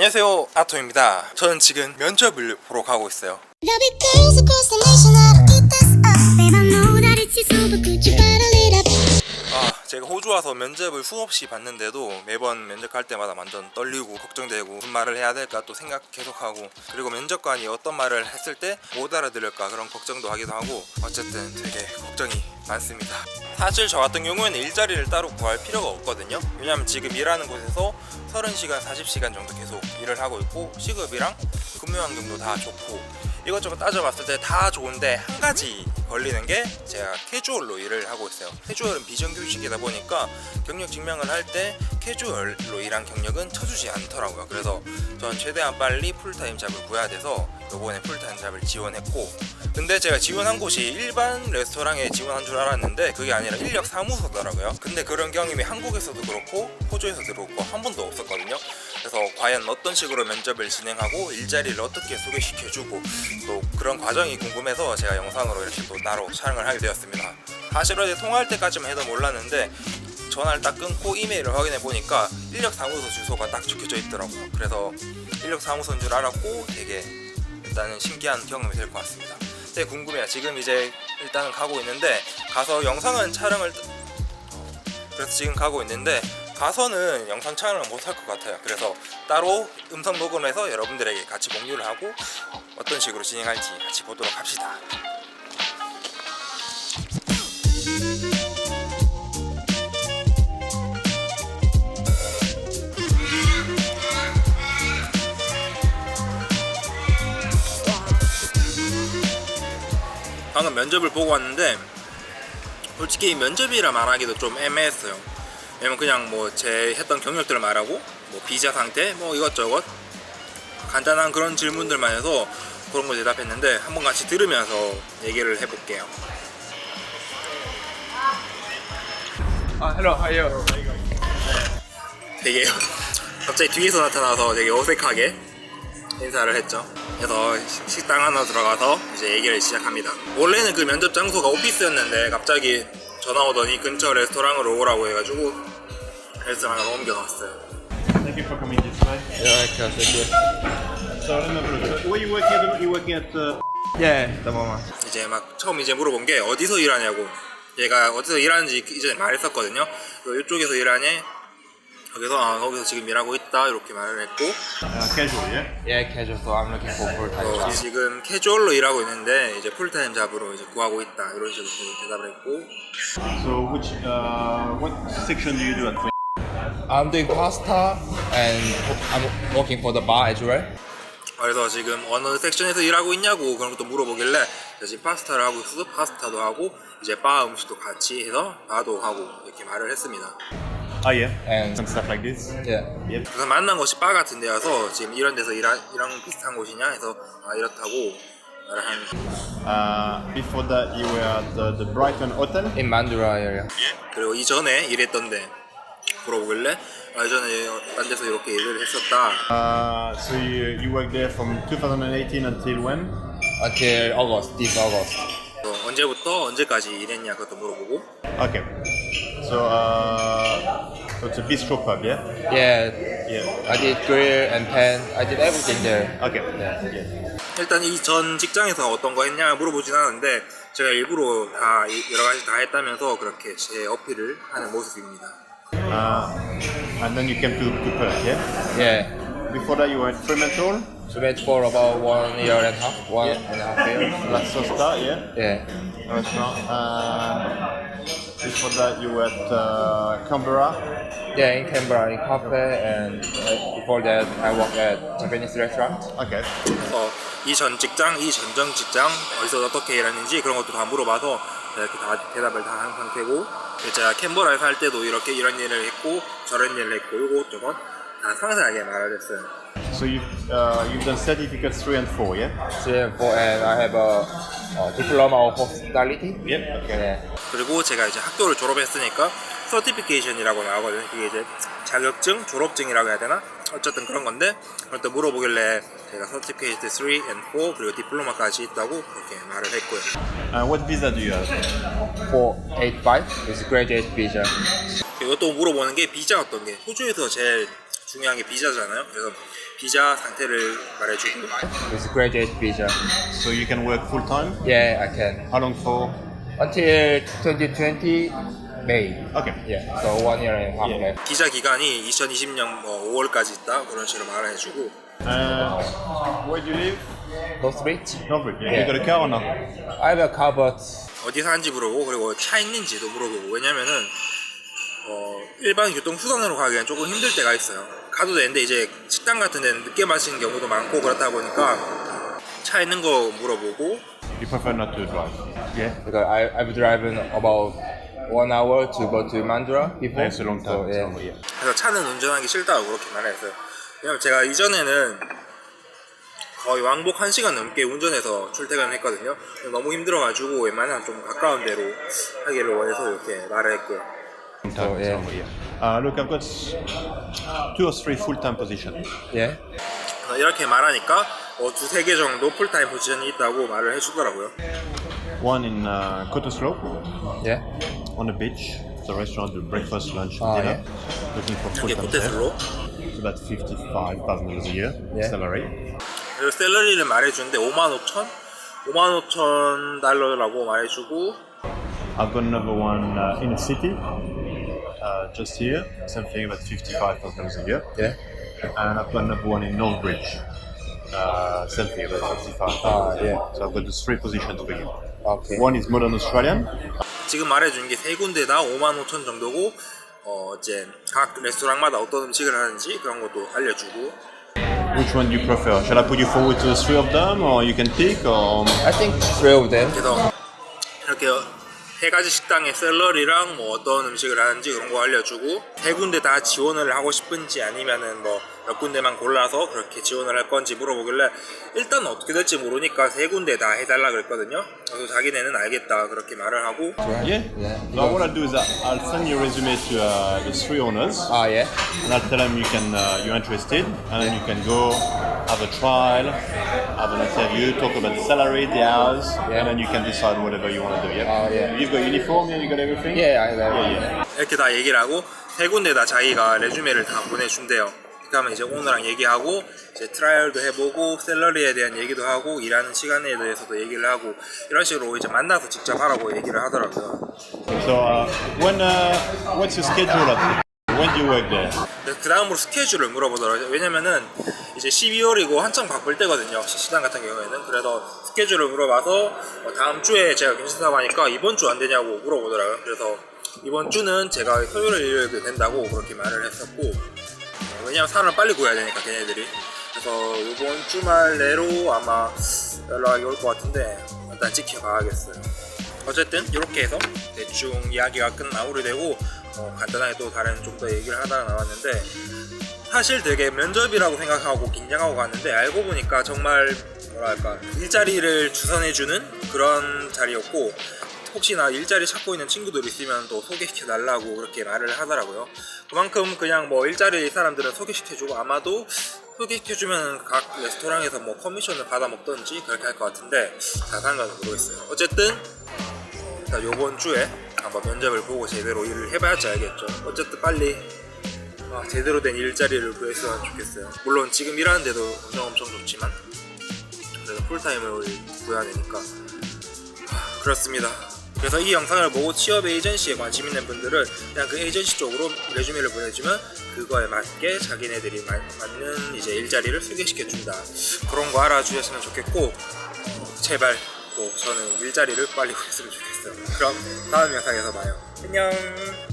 안녕하세요 아토입니다. 저는 지금 면접을 보러 가고 있어요 제가 호주 와서 면접을 수없이 봤는데도 매번 면접 갈 때마다 완전 떨리고 걱정되고 무슨 말을 해야 될까 또 생각 계속하고 그리고 면접관이 어떤 말을 했을 때 못 알아들을까 그런 걱정도 하기도 하고 어쨌든 되게 걱정이 많습니다. 사실 저 같은 경우에는 일자리를 따로 구할 필요가 없거든요. 왜냐면 지금 일하는 곳에서 30시간 40시간 정도 계속 일을 하고 있고 시급이랑 근무 환경도 다 좋고 이것저것 따져봤을 때 다 좋은데 한 가지 걸리는 게 제가 캐주얼로 일을 하고 있어요. 캐주얼은 비정규직이다 보니까 경력 증명을 할 때 캐주얼로 일한 경력은 쳐주지 않더라고요. 그래서 전 최대한 빨리 풀타임 잡을 구해야 돼서 요번에 풀타임 잡을 지원했고 근데 제가 지원한 곳이 일반 레스토랑에 지원한 줄 알았는데 그게 아니라 인력 사무소더라고요. 근데 그런 경험이 한국에서도 그렇고 호주에서도 그렇고 한 번도 없었거든요. 그래서 과연 어떤 식으로 면접을 진행하고 일자리를 어떻게 소개시켜주고 또 그런 과정이 궁금해서 제가 영상으로 이렇게 또 따로 촬영을 하게 되었습니다. 사실 어제 통화할 때까지만 해도 몰랐는데 전화를 딱 끊고 이메일을 확인해 보니까 인력 사무소 주소가 딱 적혀져 있더라고요. 그래서 인력 사무소인 줄 알았고 되게 일단은 신기한 경험이 될 것 같습니다. 되게 궁금해요. 지금 이제 일단은 가고 있는데 가서 영상은 촬영을 그래서 지금 가고 있는데 가서는 영상 촬영을 못 할 것 같아요. 그래서 따로 음성 녹음해서 여러분들에게 같이 공유를 하고 어떤 식으로 진행할지 같이 보도록 합시다. 방금 면접을 보고 왔는데 솔직히 면접이라 말하기도 좀 애매했어요. 왜냐면 그냥 뭐 제 했던 경력들을 말하고 뭐 비자 상태 뭐 이것저것 간단한 그런 질문들만 해서 그런 거 대답했는데 한번 같이 들으면서 얘기를 해볼게요. Uh, hello, how are you? 되게 갑자기 뒤에서 나타나서 되게 어색하게 인사를 했죠. 그래서 식- 식당 하나 들어가서 이제 얘기를 시작합니다. 원래는 그 면접 장소가 오피스였는데 갑자기 전화 오더니 근처 레스토랑으로 오라고 해가지고 레스토랑으로 옮겨갔어요. Thank you for coming this way. Yeah, okay, thank you. So a look. Where you working at? the- You working at uh, Yeah, the moment. 이제 막 처음 이제 물어본 게 어디서 일하냐고 얘가 어디서 일하는지 이전에 말했었거든요. 이쪽에서 일하니 거기서 아 거기서 지금 일하고 있다 이렇게 말을 했고 uh, casual? Yeah. Yeah, casual, so I'm looking for full time 어, job. 지금 캐주얼로 일하고 있는데 이제 풀타임 잡으로 이제 구하고 있다 이런 식으로 대답을 했고 So which uh, what section do you do at? I'm doing pasta and I'm working for the bar as well. 그래서 지금 어느 섹션에서 일하고 있냐고 그런 것도 물어보길래 제가 지금 파스타를 하고 있어서 파스타도 하고 이제 바 음식도 같이 해서 바도 하고 이렇게 말을 했습니다. Ah yeah. And- some stuff like this. Yeah. Yep. 그래서 만난 곳이 바 같은 데여서 지금 이런 데서 일하, 이랑 비슷한 곳이냐 해서 아 이렇다고 말을 한 Uh, before that, you were at the, the Brighton Hotel. In Mandurah area. 그리고 이전에 일했던데 물어보길래 아 이전에 딴 데서 이렇게 일을 했었다 Uh, so you you worked there from 2018 until when? Until August, this August. 또 언제부터 언제까지 일했냐 그것도 물어보고 Okay. So uh, so it's a bistro pub, yeah. Yeah, Yeah. I did grill and pan. I did everything there. Okay. Yeah. Yeah. 일단 이 전 직장에서 어떤 거 했냐 물어보진 않았는데 제가 일부러 다 이- 여러 가지 다 했다면서 그렇게 제 어필을 하는 모습입니다. Uh, and then you came to to Perth, yeah. Yeah. Before that, you were at Fremantle, So went for about one year and a half, one Yeah. and a half year. La Sosta, yeah. Yeah. restaurant. And before that, you were at uh, Canberra. Yeah, in Canberra, in cafe, and uh, before that, I worked at Japanese restaurant. Okay. 그래서 이 전 직장, 이 전전 직장 어디서 어떻게 일했는지 그런 것도 다 물어봐서 제가 이렇게 다 대답을 다 한 상태고 제가 캔버라에 살 때도 이렇게 이런 일을 했고 저런 일을 했고 요거 저것 다 상세하게 말을 했어요. So you've uh, you've done certificates three and four, yeah? Three and four, and I have a, uh diploma of hospitality. Yep. Okay. 그리고 제가 이제 학교를 졸업했으니까 서티피케이션이라고 나오거든요. 그게 이제 자격증, 졸업증이라고 해야 되나? 어쨌든 그런 건데 그걸 또 물어보길래 제가 서티피케이트 3 and 4 그리고 디플로마까지 있다고 그렇게 말을 했고요. Uh, what visa do you have? Four eight five is graduate visa. 또 물어보는 게 비자 어떤 게 호주에서 제일 중요한 게 비자잖아요. 그래서 비자 상태를 말해주고 It's graduate visa. So you can work full time. Yeah, I can. How long for? Until 2020 May. Okay. Yeah. So one year and a half left. 비자 기간이 2020년 뭐 5월까지 있다 그런 식으로 말해주고 Uh, where do you live? Northbridge. Norfolk. Yeah. Yeah. You got a car or not? I have a car, but 어디 사는지 물어보고 그리고 차 있는지도 물어보고 왜냐면은 어, 일반 교통 수단으로 가기엔 조금 힘들 때가 있어요. 가도 되는데 이제 식당 같은 데는 늦게 마시는 경우도 많고 그렇다 보니까 차 있는 거 물어보고 You prefer not to drive. Yeah. because I I've driven about one hour to go to Mandurah before. That's a long time. So, yeah. So, yeah. 그래서 차는 운전하기 싫다고 그렇게 말했어요. 왜냐면 제가 이전에는 거의 왕복 1시간 넘게 운전해서 출퇴근을 했거든요. 너무 힘들어가지고 웬만하면 좀 가까운 데로 하기를 원해서 이렇게 말을 했고요. Long time. So, yeah. So, yeah. Uh, look, I've got two or three full-time positions. Yeah. 어, 이렇게 말하니까 어, 두세 개 정도 풀타임 포지션이 있다고 말을 해주더라고요. One in uh, Cottesloe, Yeah. on the beach. It's a restaurant with breakfast, lunch, and Ah, dinner. Looking for 이게 full-time staff. 고테슬로. It's about fifty-five thousand dollars a year Yeah. salary. 그리고 셀러리를 말해주는데 5만 5천? 5만 5천 달러라고 말해주고 I've got another one uh, in the city, uh, just here. Same thing, about fifty-five thousand dollars a year. Yeah. And I've got another one in Northbridge. Uh, thing, about fifty-five Ah, thousand. yeah. So I've got those three positions for you. Okay. One is modern Australian. 지금 말해준 게 세 군데 다 5만 5천 정도고 어 이제 각 레스토랑마다 어떤 음식을 하는지 그런 것도 알려주고 Which one do you prefer? Shall I put you forward to the three of them, or you can pick, or I think three of them. 그래서 이렇게 세 가지 식당의 샐러리랑 뭐 어떤 음식을 하는지 그런 거 알려주고 세 군데 다 지원을 하고 싶은지 아니면은 뭐 몇 군데만 골라서 그렇게 지원을 할 건지 물어보길래 일단 어떻게 될지 모르니까 세 군데 다 해달라 그랬거든요. 그래서 자기네는 알겠다 그렇게 말을 하고 yeah? Yeah. So what I'll do is I'll send your resume to uh, the three owners, Ah, yeah. and I'll tell them you can uh, you're interested, and then you can go have a trial, have an interview, talk about the salary, the hours, Yeah. and then you can decide whatever you want to do. Yeah. Oh, yeah. You've got uniform, yeah. You got everything. Yeah, I have. Yeah, yeah. 이렇게 다 얘기를 하고 세 군데 다 자기가 레주메를 다 보내준대요. 그러면 이제 오너랑 얘기하고 이제 트라이얼도 해보고 샐러리에 대한 얘기도 하고 일하는 시간에 대해서도 얘기를 하고 이런 식으로 이제 만나서 직접 하라고 얘기를 하더라고요. So uh, when uh, what's your schedule? When do you work there? 그 다음으로 스케줄을 물어보더라고요. 왜냐면은 이제 12월이고 한창 바쁠 때거든요. 시장 같은 경우에는. 그래서 스케줄을 물어봐서 어, 다음 주에 제가 괜찮다고 하니까 이번 주 안 되냐고 물어보더라고요. 그래서 이번 주는 제가 토요일 일요일도 된다고 그렇게 말을 했었고 어, 왜냐면 사람을 빨리 구해야 되니까 걔네들이. 그래서 이번 주말 내로 아마 연락이 올 것 같은데 일단 지켜봐야겠어요. 어쨌든 이렇게 해서 대충 이야기가 끝 마무리되고 어, 간단하게 또 다른 좀 더 얘기를 하다가 나왔는데 사실 되게 면접이라고 생각하고 긴장하고 갔는데 알고 보니까 정말 뭐랄까 일자리를 주선해주는 그런 자리였고 혹시나 일자리 찾고 있는 친구들 있으면 또 소개시켜 달라고 그렇게 말을 하더라고요. 그만큼 그냥 뭐 일자리 사람들은 소개시켜주고 아마도 소개시켜주면 각 레스토랑에서 뭐 커미션을 받아 먹던지 그렇게 할 것 같은데 자세한 건 모르겠어요. 어쨌든 일단 요번 주에 한번 면접을 보고 제대로 일을 해봐야지 알겠죠. 어쨌든 빨리 아, 제대로 된 일자리를 구했으면 좋겠어요. 물론 지금 일하는 데도 엄청 엄청 좋지만 그래도 풀타임을 구해야 되니까 하, 그렇습니다. 그래서 이 영상을 보고 취업 에이전시에 관심 있는 분들은 그냥 그 에이전시 쪽으로 레주메를 보내주면 그거에 맞게 자기네들이 마- 맞는 이제 일자리를 소개시켜 준다. 그런 거 알아주셨으면 좋겠고 어, 제발 또 저는 일자리를 빨리 구했으면 좋겠어요. 그럼 다음 영상에서 봐요. 안녕.